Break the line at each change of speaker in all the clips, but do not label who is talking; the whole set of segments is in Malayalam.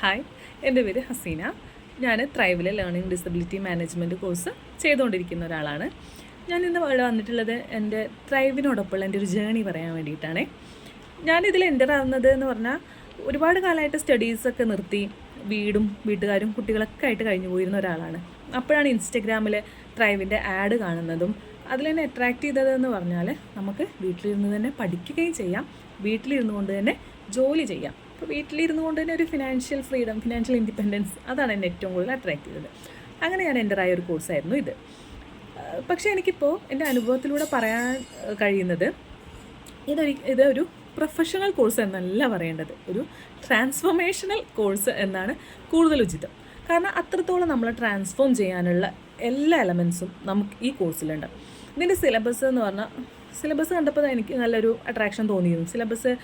ഹായ് എന്റെ പേര് ഹസീന. ഞാൻ ത്രൈവിലെ ലേണിംഗ് ഡിസബിലിറ്റി മാനേജ്മെന്റ് കോഴ്സ് ചെയ്തുകൊണ്ടിരിക്കുന്ന ഒരാളാണ്. ഞാൻ ഇന്ന് ഇവിടെ വന്നിട്ടുള്ളത് എന്റെ ത്രൈവിനോടൊപ്പമുള്ള എന്റെ ഒരു ജേണി പറയാൻ വേണ്ടിയിട്ടാണ്. ഞാനിതിൽ എന്റർ ആവുന്നത് എന്ന് പറഞ്ഞാൽ ഒരുപാട് കാലമായിട്ട് സ്റ്റഡീസൊക്കെ നിർത്തി വീടും വീട്ടുകാരും കുട്ടികളൊക്കെ ആയിട്ട് കഴിഞ്ഞു പോയിരുന്ന ഒരാളാണ്. അപ്പോഴാണ് ഇൻസ്റ്റഗ്രാമിൽ ത്രൈവിന്റെ ആഡ് കാണുന്നതും അതിൽ അട്രാക്റ്റ് ചെയ്തതെന്ന് പറഞ്ഞാൽ നമുക്ക് വീട്ടിലിരുന്ന് തന്നെ പഠിക്കുകയും ചെയ്യാം. വീട്ടിലിരുന്നു കൊണ്ട് തന്നെ ജോലി ചെയ്യാം. അപ്പോൾ വീട്ടിലിരുന്നു കൊണ്ട് തന്നെ ഒരു ഫിനാൻഷ്യൽ ഫ്രീഡം ഫിനാൻഷ്യൽ ഇൻഡിപെൻഡൻസ് അതാണ് എന്നെ ഏറ്റവും കൂടുതൽ അട്രാക്ട് ചെയ്തത്. അങ്ങനെ ഞാൻ എന്റെ ആയ ഒരു കോഴ്സായിരുന്നു ഇത്. പക്ഷേ എനിക്കിപ്പോൾ എന്റെ അനുഭവത്തിലൂടെ പറയാൻ കഴിയുന്നത് ഇതൊരു ഇതൊരു പ്രൊഫഷണൽ കോഴ്സ് എന്നല്ല പറയേണ്ടത്. ഒരു ട്രാൻസ്ഫോർമേഷണൽ കോഴ്സ് എന്നാണ് കൂടുതൽ ഉചിതം. കാരണം അത്രത്തോളം നമ്മളെ ട്രാൻസ്ഫോം ചെയ്യാനുള്ള എല്ലാ എലമെൻസും നമുക്ക് ഈ കോഴ്സിലുണ്ട് ഇതിന്റെ സിലബസ് എന്ന് പറഞ്ഞാൽ സിലബസ് കണ്ടപ്പോൾ എനിക്ക് നല്ലൊരു അട്രാക്ഷൻ തോന്നിയിരുന്നു. സിലബസ്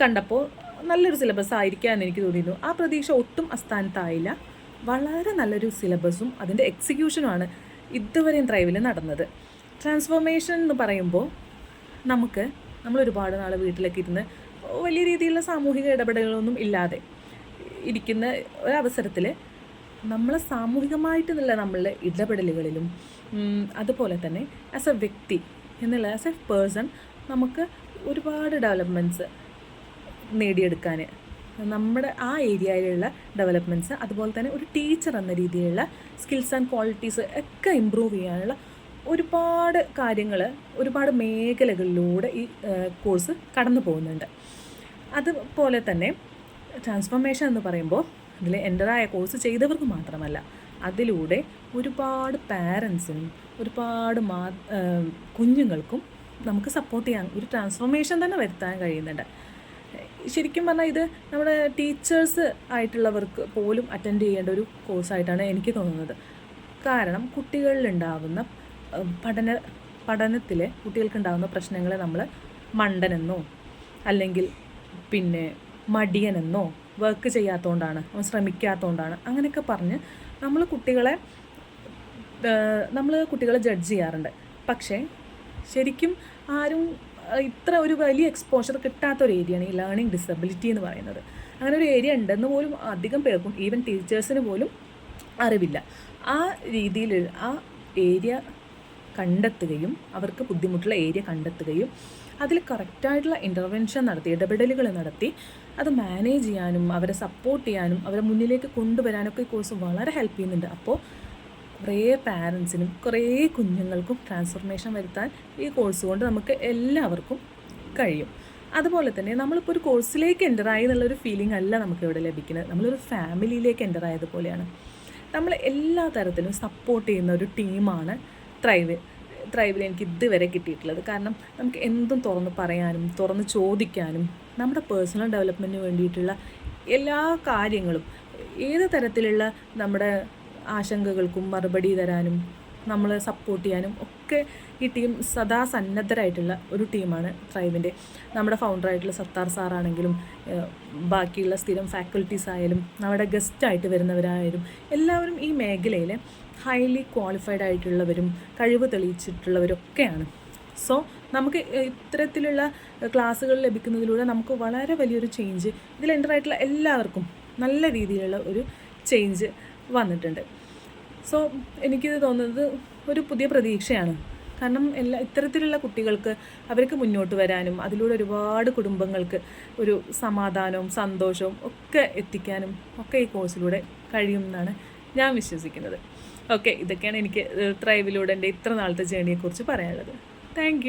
കണ്ടപ്പോൾ നല്ലൊരു സിലബസ് ആയിരിക്കാമെന്ന് എനിക്ക് തോന്നിയിരുന്നു. ആ പ്രതീക്ഷ ഒട്ടും അസ്ഥാനത്തായില്ല. വളരെ നല്ലൊരു സിലബസും അതിന്റെ എക്സിക്യൂഷനുമാണ് ഇതുവരെയും ത്രൈവിൽ നടന്നത്. ട്രാൻസ്ഫോർമേഷൻ എന്ന് പറയുമ്പോൾ നമുക്ക് നമ്മൾ ഒരുപാട് നാൾ വീട്ടിലൊക്കെ ഇരുന്ന് വലിയ രീതിയിലുള്ള സാമൂഹിക ഇടപെടലുകളൊന്നും ഇല്ലാതെ ഇരിക്കുന്ന ഒരവസരത്തിൽ നമ്മളെ സാമൂഹികമായിട്ട് നല്ല നമ്മളുടെ ഇടപെടലുകളിലും അതുപോലെ തന്നെ ആസ് എ വ്യക്തി എന്നുള്ള ആസ് എ പേഴ്സൺ നമുക്ക് ഒരുപാട് ഡെവലപ്മെന്റ്സ് നേടിയെടുക്കാൻ നമ്മുടെ ആ ഏരിയയിലുള്ള ഡെവലപ്മെന്റ്സ് അതുപോലെ തന്നെ ഒരു ടീച്ചർ എന്ന രീതിയിലുള്ള സ്കിൽസ് ആൻഡ് ക്വാളിറ്റീസ് ഒക്കെ ഇമ്പ്രൂവ് ചെയ്യാനുള്ള ഒരുപാട് കാര്യങ്ങൾ ഒരുപാട് മേഖലകളിലൂടെ ഈ കോഴ്സ് കടന്നു പോകുന്നുണ്ട്. അതുപോലെ തന്നെ ട്രാൻസ്ഫോർമേഷൻ എന്ന് പറയുമ്പോൾ ഇതിൽ എന്ററായ കോഴ്സ് ചെയ്തവർക്ക് മാത്രമല്ല അതിലൂടെ ഒരുപാട് പാരൻസിനും ഒരുപാട് മാ കുഞ്ഞുങ്ങൾക്കും നമുക്ക് സപ്പോർട്ട് ചെയ്യാൻ ഒരു ട്രാൻസ്ഫോർമേഷൻ തന്നെ വരുത്താൻ കഴിയുന്നുണ്ട്. ശരിക്കും പറഞ്ഞാൽ ഇത് നമ്മുടെ ടീച്ചേഴ്സ് ആയിട്ടുള്ളവർക്ക് പോലും അറ്റൻഡ് ചെയ്യേണ്ട ഒരു കോഴ്സായിട്ടാണ് എനിക്ക് തോന്നുന്നത്. കാരണം കുട്ടികളിലുണ്ടാകുന്ന പഠന പഠനത്തിലെ കുട്ടികൾക്കുണ്ടാകുന്ന പ്രശ്നങ്ങളെ നമ്മൾ മണ്ടനെന്നോ അല്ലെങ്കിൽ പിന്നെ മടിയനെന്നോ വർക്ക് ചെയ്യാത്തതുകൊണ്ടാണ് അവൻ ശ്രമിക്കാത്തതുകൊണ്ടാണ് അങ്ങനെയൊക്കെ പറഞ്ഞ് നമ്മൾ കുട്ടികളെ നമ്മൾ കുട്ടികളെ ജഡ്ജ് ചെയ്യാറുണ്ട്. പക്ഷേ ശരിക്കും ആരും ഇത്ര ഒരു വലിയ എക്സ്പോഷർ കിട്ടാത്ത ഒരു ഏരിയയാണ് ഈ ലേണിംഗ് ഡിസബിലിറ്റി എന്ന് പറയുന്നത്. അങ്ങനെ ഒരു ഏരിയ ഉണ്ടെന്ന് പോലും അധികം പേർക്കും ഈവൻ ടീച്ചേഴ്സിന് പോലും അറിവില്ല. ആ രീതിയിൽ ആ ഏരിയ കണ്ടെത്തുകയും അവർക്ക് ബുദ്ധിമുട്ടുള്ള ഏരിയ കണ്ടെത്തുകയും അതിൽ കറക്റ്റായിട്ടുള്ള ഇന്റർവെൻഷൻ നടത്തി ഇടപെടലുകൾ നടത്തി അത് മാനേജ് ചെയ്യാനും അവരെ സപ്പോർട്ട് ചെയ്യാനും അവരെ മുന്നിലേക്ക് കൊണ്ടുവരാനൊക്കെ ഈ കോഴ്സ് വളരെ ഹെൽപ്പ് ചെയ്യുന്നുണ്ട്. അപ്പോൾ കുറേ പാരൻസിനും കുറേ കുഞ്ഞുങ്ങൾക്കും ട്രാൻസ്ഫോർമേഷൻ വരുത്താൻ ഈ കോഴ്സ് കൊണ്ട് നമുക്ക് എല്ലാവർക്കും കഴിയും. അതുപോലെ തന്നെ നമ്മളിപ്പോൾ ഒരു കോഴ്സിലേക്ക് എന്റർ ആയി എന്നുള്ളൊരു ഫീലിംഗ് അല്ല നമുക്ക് ഇവിടെ ലഭിക്കുന്നത്. നമ്മളൊരു ഫാമിലിയിലേക്ക് എന്റർ ആയതുപോലെയാണ് നമ്മൾ എല്ലാ തരത്തിലും സപ്പോർട്ട് ചെയ്യുന്ന ഒരു ടീമാണ് ത്രൈവ് ത്രൈവിൽ എനിക്ക് ഇതുവരെ കിട്ടിയിട്ടുള്ളത്. കാരണം നമുക്ക് എന്തും തുറന്ന് പറയാനും തുറന്ന് ചോദിക്കാനും നമ്മുടെ പേഴ്സണൽ ഡെവലപ്മെന്റിന് വേണ്ടിയിട്ടുള്ള എല്ലാ കാര്യങ്ങളും ഏത് തരത്തിലുള്ള നമ്മുടെ ആശങ്കകൾക്കും മറുപടി തരാനും നമ്മളെ സപ്പോർട്ട് ചെയ്യാനും ഒക്കെ ഈ ടീം സദാ സന്നദ്ധരായിട്ടുള്ള ഒരു ടീമാണ് ട്രൈബിന്റെ നമ്മുടെ ഫൗണ്ടറായിട്ടുള്ള സത്താർ സാറാണെങ്കിലും ബാക്കിയുള്ള സ്ഥിരം ഫാക്കൽറ്റീസ് ആയാലും നമ്മുടെ ഗസ്റ്റായിട്ട് വരുന്നവരായാലും എല്ലാവരും ഈ മേഖലയിൽ ഹൈലി ക്വാളിഫൈഡ് ആയിട്ടുള്ളവരും കഴിവ് തെളിയിച്ചിട്ടുള്ളവരൊക്കെയാണ്. സോ നമുക്ക് ഇത്തരത്തിലുള്ള ക്ലാസ്സുകൾ ലഭിക്കുന്നതിലൂടെ നമുക്ക് വളരെ വലിയൊരു ചേഞ്ച് ഇതിൽ എന്റർ ആയിട്ടുള്ള എല്ലാവർക്കും നല്ല രീതിയിലുള്ള ഒരു ചേഞ്ച് വന്നിട്ടുണ്ട്. സോ എനിക്കിത് തോന്നുന്നത് ഒരു പുതിയ പ്രതീക്ഷയാണ്. കാരണം എല്ലാ ഇത്തരത്തിലുള്ള കുട്ടികൾക്ക് അവർക്ക് മുന്നോട്ട് വരാനും അതിലൂടെ ഒരുപാട് കുടുംബങ്ങൾക്ക് ഒരു സമാധാനവും സന്തോഷവും ഒക്കെ എത്തിക്കാനും ഒക്കെ ഈ കോഴ്സിലൂടെ കഴിയുമെന്നാണ് ഞാൻ വിശ്വസിക്കുന്നത്. ഓക്കെ ഇതൊക്കെയാണ് എനിക്ക് ത്രൈവിലൂടെ എന്റെ ഇത്ര നാളത്തെ ജേണിയെക്കുറിച്ച് പറയാനുള്ളത്. താങ്ക്